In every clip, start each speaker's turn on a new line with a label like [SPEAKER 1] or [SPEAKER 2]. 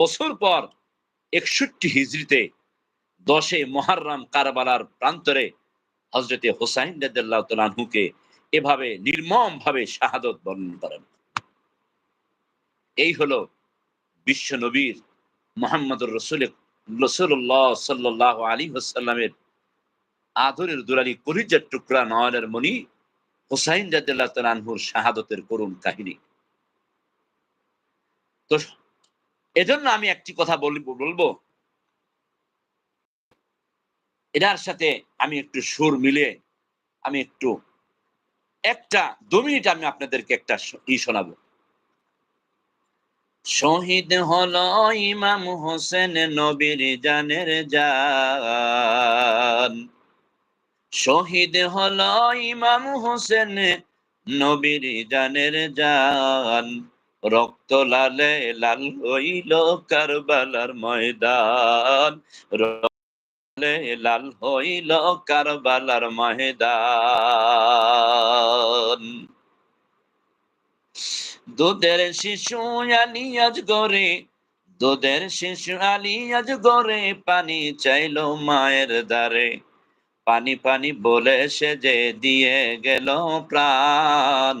[SPEAKER 1] বছর পর একষট্টি হিজড়িতে দশে মহাররাম কারবালার প্রান্তরে হজরতে হোসাইন তাআলা এভাবে নির্মম ভাবে শাহাদত বর্ণন করেন। এই হলো বিশ্ব নবীর মোহাম্মদুর রসুল রসুল্লাহ সাল্লাহ আলী হাসাল্লামের আদরের দুলালি কলিজার টুকরা নয়নের মণি হোসাইন রাদিয়াল্লাহু তাআলা আনহুর শাহাদতের করুণ কাহিনী। তো এজন্য আমি একটি কথা বলব বলব। এটার সাথে আমি একটু সুর মিলে আমি একটু, একটা, দু মিনিট আমি আপনাদেরকে একটা ই শোনাবো। শহীদ হলো ইমাম হোসেন নবীর জানের জান। শহীদ হলো ইমাম হোসেন নবীর জানের জান। রক্ত লালে লাল হইল কারবালার ময়দান। রক্তে লাল হইল কারবালার ময়দান। দুধের শিশু আলী আজ গরে, দুধের শিশু আলী আজ গরে, পানি চাইলো মায়ের দ্বারে। পানি পানি বলে সে যে দিয়ে গেল প্রাণ।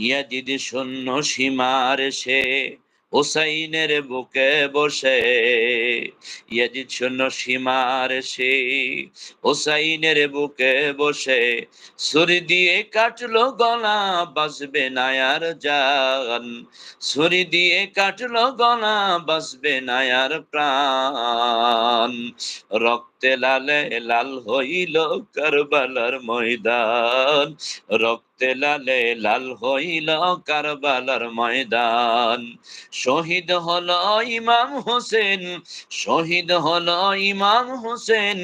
[SPEAKER 1] ইয়াজিদ শূন্য সীমার সে, হোসাইনের বুকে বসে। ইয়াজিদ শূন্য সীমার সে, হোসাইনের বুকে বসে। ছুরি দিয়ে কাটলো গলা বাঁচবে নায়ার জান। ছুরি দিয়ে কাটলো গলা বাঁচবে নায়ার প্রাণ। রক্তে লালে লাল হইল কারবালার ময়দান। রক্তে লালে লাল হইল কারবালার ময়দান। শহীদ হল ইমাম হোসেন, শহীদ হল ইমাম হোসেন,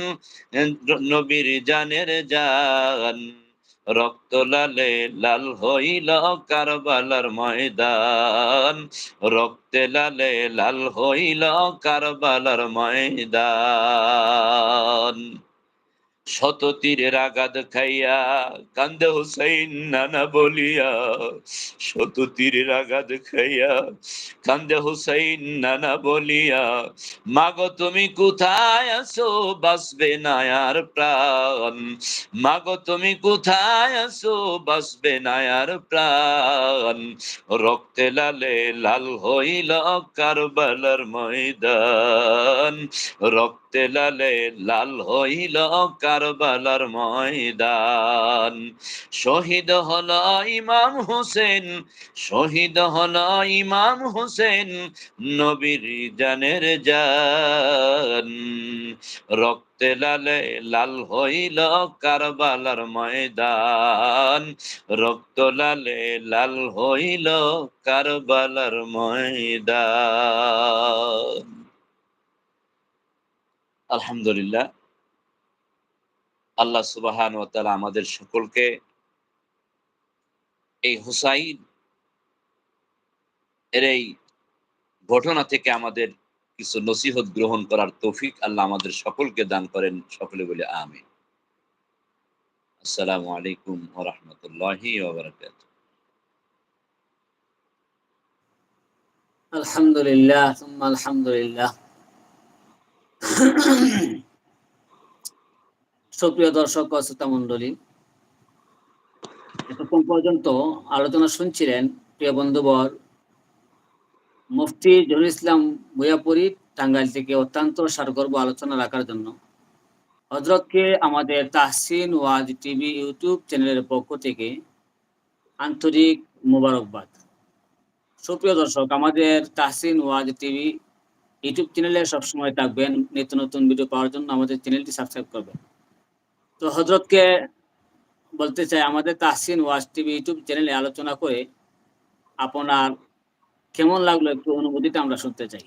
[SPEAKER 1] নবীর জানের জান। রক্ত লালে লাল হইল কারবালার ময়দান। রক্তে লালে লাল হইল কারবালার ময়দান। শত তীরের আঘাত খাইয়া কান্দে হুসাইন নানা বলিয়া, শত তীরের আঘাত খাইয়া কান্দে হুসাইন নানা বলিয়া, মাগো তুমি কোথায় আছো? বাঁচবে না আর প্রাণ। মাগো তুমি কোথায় আছো? বাঁচবে না আর প্রাণ। রক্তে লালে লাল হইল কারবালার ময়দান। রক্তে লালে লাল হইল কারবালার ময়দান। শহীদ হল ইমাম হোসেন, শহীদ হল ইমাম হোসেন, নবীর জানের জান। রক্তে লালে লাল হইল কারবালার ময়দান। রক্ত লালে লাল হইল কারবালার ময়দান। আলহামদুলিল্লাহ। আল্লাহ সুবাহান ও তাআলা আমাদের সকলকে এই হুসাইন এর এই ঘটনা থেকে আমাদের কিছু নসিহত গ্রহণ করার তৌফিক আল্লাহ আমাদের সকলকে দান করেন, সকলে বলে আমি আসসালামু আলাইকুম ওয়া রাহমাতুল্লাহি
[SPEAKER 2] আলহামদুলিল্লাহ আলহামদুলিল্লাহ। সুপ্রিয় দর্শক শ্রোতা মন্ডলী এতক্ষণ পর্যন্ত আলোচনা শুনছিলেন প্রিয় বন্ধুবর মুফতি জহুর ইসলাম ভুয়াপুরি টাঙ্গাইল থেকে অত্যন্ত সারগর্ব আলোচনা রাখার জন্য। হজরতকে আমাদের তাহসিন ওয়াজ টিভি ইউটিউব চ্যানেলের পক্ষ থেকে আন্তরিক মোবারকবাদ। সুপ্রিয় দর্শক, আমাদের তাহসিন ওয়াজ টিভি ইউটিউব চ্যানেলে সবসময় থাকবেন। নিত্য নতুন ভিডিও পাওয়ার জন্য আমাদের চ্যানেলটি সাবস্ক্রাইব করবেন। তো হজরতকে বলতে চাই, আমাদের তাহসিন ওয়াজ টিভি ইউটিউব চ্যানেলে আলোচনা করে আপনার কেমন লাগল একটু অনুভূতিটা আমরা শুনতে চাই।